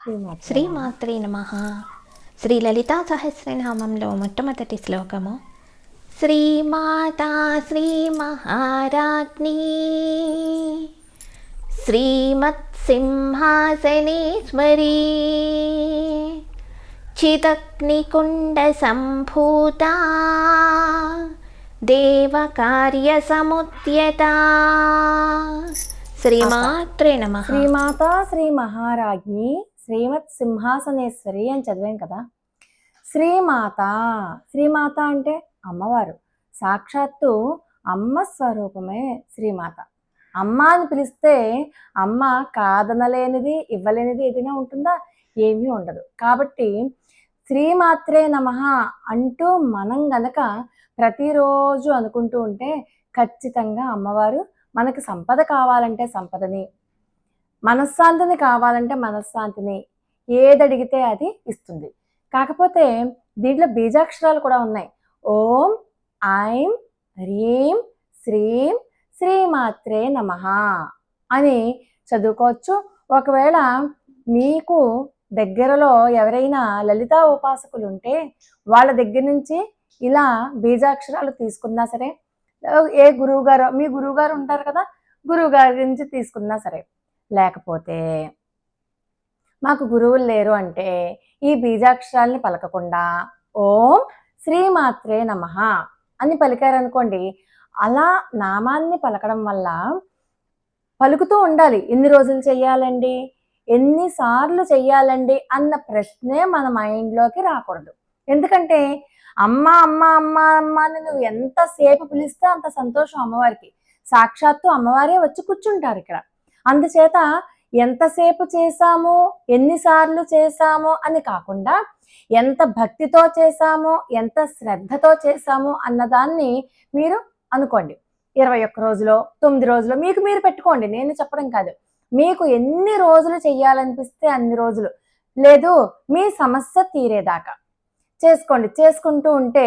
శ్రీమాత శ్రీమాత్రే నమ శ్రీ లలితా సహస్రనామంలో మొట్టమొదటి శ్లోకము శ్రీమాతా శ్రీ మహారాజ్ఞీ శ్రీమత్సింహాసనేశ్వరీ చిదగ్నికుండ సంభూతా దేవకార్యసముద్యత శ్రీమాత్రే నమ. శ్రీమాత శ్రీ మహారాజ్ఞి శ్రీమత్ సింహాసనేశ్వరి అని చదివాం కదా. శ్రీమాత శ్రీమాత అంటే అమ్మవారు. సాక్షాత్తు అమ్మ స్వరూపమే శ్రీమాత. అమ్మ అని పిలిస్తే అమ్మ కాదనలేనిది ఇవ్వలేనిది ఏదైనా ఉంటుందా? ఏమీ ఉండదు. కాబట్టి శ్రీమాత్రే నమ అంటూ మనం గనక ప్రతిరోజు అనుకుంటూ ఉంటే ఖచ్చితంగా అమ్మవారు మనకి సంపద కావాలంటే సంపదని మనశ్శాంతిని కావాలంటే మనశ్శాంతిని ఏది అడిగితే అది ఇస్తుంది. కాకపోతే దీంట్లో బీజాక్షరాలు కూడా ఉన్నాయి. ఓం ఐం హ్రీం శ్రీం శ్రీమాత్రే నమ అని చదువుకోవచ్చు. ఒకవేళ మీకు దగ్గరలో ఎవరైనా లలితా ఉపాసకులు ఉంటే వాళ్ళ దగ్గర నుంచి ఇలా బీజాక్షరాలు తీసుకున్నా సరే ఏ గురువు గారు మీ గురువు గారు ఉంటారు కదా గురువు గారి నుంచి తీసుకున్నా సరే. లేకపోతే మాకు గురువులు లేరు అంటే ఈ బీజాక్షరాల్ని పలకకుండా ఓం శ్రీమాత్రే నమ అని పలికారనుకోండి అలా నామాన్ని పలకడం వల్ల పలుకుతూ ఉండాలి. ఎన్ని రోజులు చెయ్యాలండి ఎన్నిసార్లు చెయ్యాలండి అన్న ప్రశ్నే మన మైండ్లోకి రాకూడదు. ఎందుకంటే అమ్మ అమ్మ అమ్మ అమ్మ అని నువ్వు ఎంతసేపు పిలిస్తే అంత సంతోషం అమ్మవారికి. సాక్షాత్తు అమ్మవారే వచ్చి కూర్చుంటారు ఇక్కడ. అందుచేత ఎంతసేపు చేశాము ఎన్నిసార్లు చేశాము అని కాకుండా ఎంత భక్తితో చేసాము ఎంత శ్రద్ధతో చేశాము అన్నదాన్ని మీరు అనుకోండి. ఇరవై ఒక్క రోజులో తొమ్మిది రోజులు మీకు మీరు పెట్టుకోండి నేను చెప్పడం కాదు. మీకు ఎన్ని రోజులు చెయ్యాలనిపిస్తే అన్ని రోజులు. లేదు మీ సమస్య తీరేదాకా. చేసుకోండి చేసుకుంటూ ఉంటే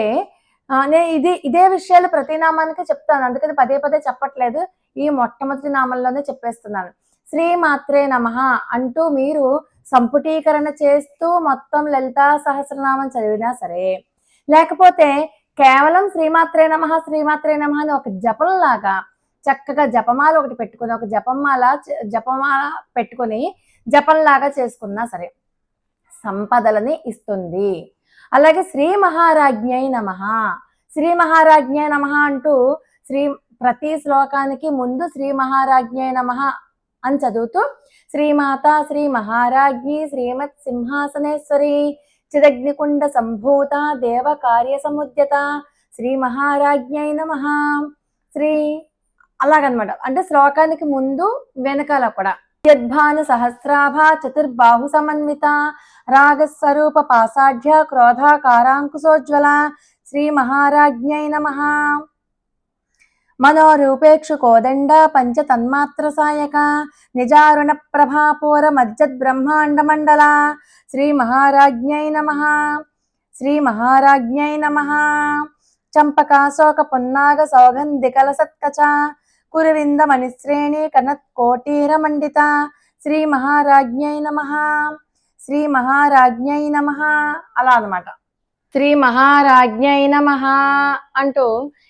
నేను ఇది ఇదే విషయాలు ప్రతి నామానికి చెప్తాను. అందుకని పదే పదే చెప్పట్లేదు. ఈ మొట్టమొదటి నామంలోనే చెప్పేస్తున్నాను. శ్రీమాత్రే నమ అంటూ మీరు సంపుటీకరణ చేస్తూ మొత్తం లలితా సహస్రనామం చదివినా సరే లేకపోతే కేవలం శ్రీమాత్రే నమ శ్రీమాత్రే నమ అని ఒక జపంలాగా చక్కగా జపమాల ఒకటి పెట్టుకుని ఒక జపమాల జపమాల పెట్టుకుని జపంలాగా చేసుకున్నా సరే సంపదలని ఇస్తుంది. అలాగే శ్రీ మహారాజ్ఞై నమ. శ్రీ మహారాజ్ఞై నమ అంటూ శ్రీ ప్రతి శ్లోకానికి ముందు శ్రీ మహారాజ్ఞై నమ అని చదువుతూ శ్రీమాత శ్రీ మహారాజ్ఞి శ్రీమత్ సింహాసనేశ్వరి చిదగ్నికుండ సంభూత దేవ కార్య సముద్యత శ్రీ మహారాజ్ఞై నమ. శ్రీ అలాగనమాట. అంటే శ్లోకానికి ముందు వెనకాల కూడా యద్భాను సహస్రాభ చతుర్బాహు సమన్విత రాగస్వరూప పాసాఢ్య క్రోధాకారాంకుశోజ్వల శ్రీ మహారాజ్ఞై నమ మనోరూపేక్షు కోదండ పంచ తన్మాత్ర సాయక నిజారుణ ప్రభాపూర మజ్జద్ బ్రహ్మాండ మండల శ్రీ మహారాజ్ఞై నమ శ్రీ మహారాజ్ఞై నమ చంపకాశోక పున్నాగ సౌగంధికల సత్కచ కురువింద మణిశ్రేణి కనత్ కోటీర మండిత శ్రీ మహారాజ్ఞై నమ శ్రీ మహారాజ్ఞై నమ అలా అన్నమాట. శ్రీ మహారాజ్ఞై నమ అంటూ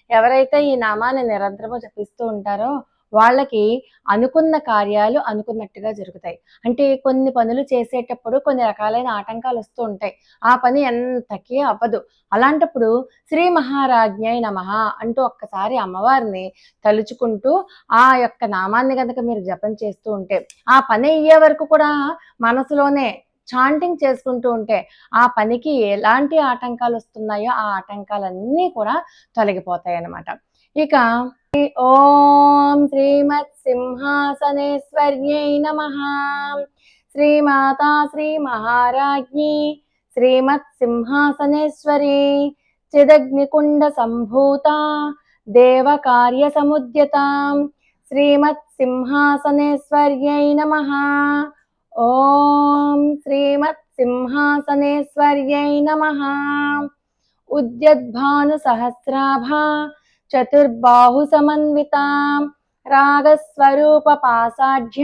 ఎవరైతే ఈ నామాన్ని నిరంతరము జపిస్తూ ఉంటారో వాళ్ళకి అనుకున్న కార్యాలు అనుకున్నట్టుగా జరుగుతాయి. అంటే కొన్ని పనులు చేసేటప్పుడు కొన్ని రకాలైన ఆటంకాలు వస్తూ ఉంటాయి. ఆ పని ఎంతకీ అవ్వదు. అలాంటప్పుడు శ్రీ మహారాజ్ఞ నమ అంటూ ఒక్కసారి అమ్మవారిని తలుచుకుంటూ ఆ యొక్క నామాన్ని కనుక మీరు జపం చేస్తూ ఉంటే ఆ పని అయ్యే వరకు కూడా మనసులోనే చాంటింగ్ చేసుకుంటూ ఉంటే ఆ పనికి ఎలాంటి ఆటంకాలు వస్తున్నాయో ఆ ఆటంకాలన్నీ కూడా తొలగిపోతాయి అన్నమాట ఇక ఓం శ్రీమత్ సింహాసనేశ్వర్యై నమ. శ్రీమాతా శ్రీ మహారాజ్ఞి శ్రీమత్ సింహాసనేశ్వరి చిదగ్నికుండ సంభూత దేవకార్య సముద్యత శ్రీమత్ సింహాసనేశ్వర్యై నమ. ఓం శ్రీమత్ సింహాసనేశ్వర్యై నమ. ఉద్యద్భాను సహస్రాభా చతుర్బాహు సమన్వితాం రాగస్వరూప పాసాఢ్య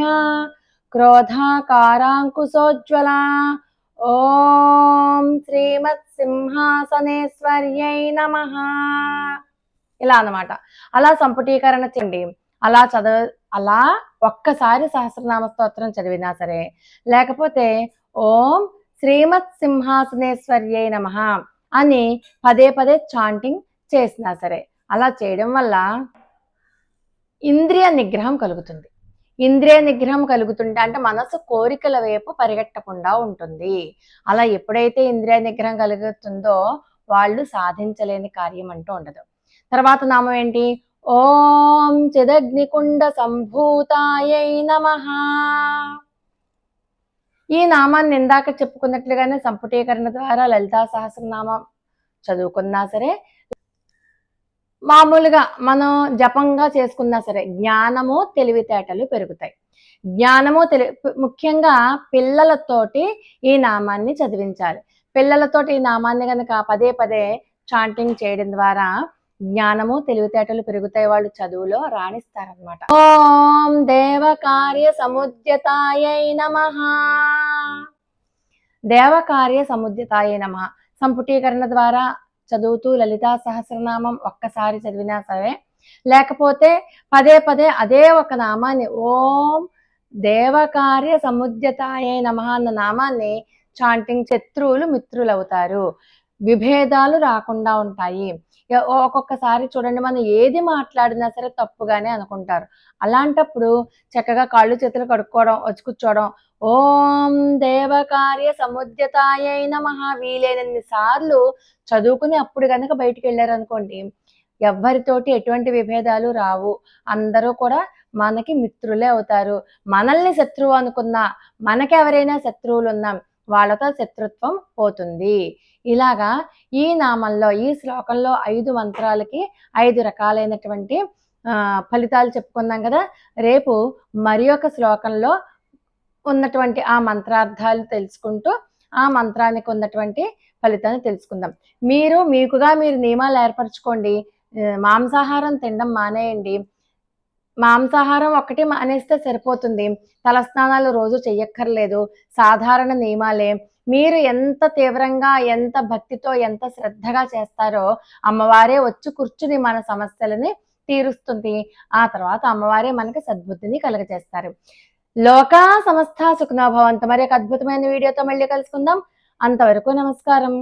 ఓం శ్రీమత్ సింహాసనేశ్వర్యై నమ ఇలా అన్నమాట. అలా సంపుటీకరణ చేయండి. అలా చదవ అలా ఒక్కసారి సహస్రనామ స్తోత్రం చదివినా సరే లేకపోతే ఓం శ్రీమత్ సింహాసనేశ్వర్యై నమ అని పదే పదే చాంటింగ్ చేసినా సరే. అలా చేయడం వల్ల ఇంద్రియ నిగ్రహం కలుగుతుంది. ఇంద్రియ నిగ్రహం కలుగుతుంటే అంటే మనసు కోరికల వైపు పరిగెట్టకుండా ఉంటుంది. అలా ఎప్పుడైతే ఇంద్రియ నిగ్రహం కలుగుతుందో వాళ్ళు సాధించలేని కార్యం అంటూ ఉండదు. తర్వాత నామం ఏంటి? ఓం చిదగ్నికుండ సంభూతాయై నమ. ఈ నామాన్ని ఇందాక చెప్పుకున్నట్లుగానే సంపుటీకరణ ద్వారా లలితా సహస్రనామం చదువుకున్నా సరే మామూలుగా మనం జపంగా చేసుకున్నా సరే జ్ఞానము తెలివితేటలు పెరుగుతాయి. జ్ఞానము తెలి ముఖ్యంగా పిల్లలతోటి ఈ నామాన్ని చదివించాలి. పిల్లలతోటి ఈ నామాన్ని కనుక పదే పదే చాంటింగ్ చేయడం ద్వారా జ్ఞానము తెలివితేటలు పెరుగుతాయి. వాళ్ళు చదువులో రాణిస్తారనమాట ఓం దేవకార్య సముద్యతాయ నమ. దేవకార్య సముద్యతాయ నమ. సంపుటీకరణ ద్వారా చదువుతూ లలితా సహస్రనామం ఒక్కసారి చదివినా సరే లేకపోతే పదే పదే అదే ఒక నామాన్ని ఓం దేవకార్య సముద్యతాయే నమ అన్న నామాన్ని చాంటింగ్ శత్రువులు మిత్రులవుతారు. విభేదాలు రాకుండా ఉంటాయి. ఒక్కొక్కసారి చూడండి మనం ఏది మాట్లాడినా సరే తప్పుగానే అనుకుంటారు. అలాంటప్పుడు చక్కగా కాళ్ళు చేతులు కడుక్కోవడం వచ్చి కూర్చోవడం ఓం దేవకార్య సముద్యతాయై నమః వీలైనన్ని సార్లు చదువుకుని అప్పుడు కనుక బయటికి వెళ్ళారు అనుకోండి ఎవ్వరితోటి ఎటువంటి విభేదాలు రావు. అందరూ కూడా మనకి మిత్రులే అవుతారు. మనల్ని శత్రువు అనుకున్నా మనకి ఎవరైనా శత్రువులు ఉన్నాం వాళ్ళతో శత్రుత్వం పోతుంది. ఇలాగా ఈ నామంలో ఈ శ్లోకంలో ఐదు మంత్రాలకి ఐదు రకాలైనటువంటి ఫలితాలు చెప్పుకున్నాం కదా. రేపు మరి ఒక శ్లోకంలో ఉన్నటువంటి ఆ మంత్రార్థాలు తెలుసుకుంటూ ఆ మంత్రానికి ఉన్నటువంటి ఫలితాన్ని తెలుసుకుందాం. మీరు మీకుగా మీరు నియమాలు ఏర్పరచుకోండి. మాంసాహారం తినడం మానేయండి. మాంసాహారం ఒకటి మానేస్తే సరిపోతుంది. తలస్నానాలు రోజు చెయ్యక్కర్లేదు. సాధారణ నియమాలే. మీరు ఎంత తీవ్రంగా ఎంత భక్తితో ఎంత శ్రద్ధగా చేస్తారో అమ్మవారే వచ్చి కూర్చుని మన సమస్యలని తీరుస్తుంది. ఆ తర్వాత అమ్మవారే మనకి సద్బుద్ధిని కలుగజేస్తారు. లోకా సమస్త సుఖనాభవంత మరి ఒక అద్భుతమైన వీడియోతో మళ్ళీ కలుసుకుందాం. అంతవరకు నమస్కారం.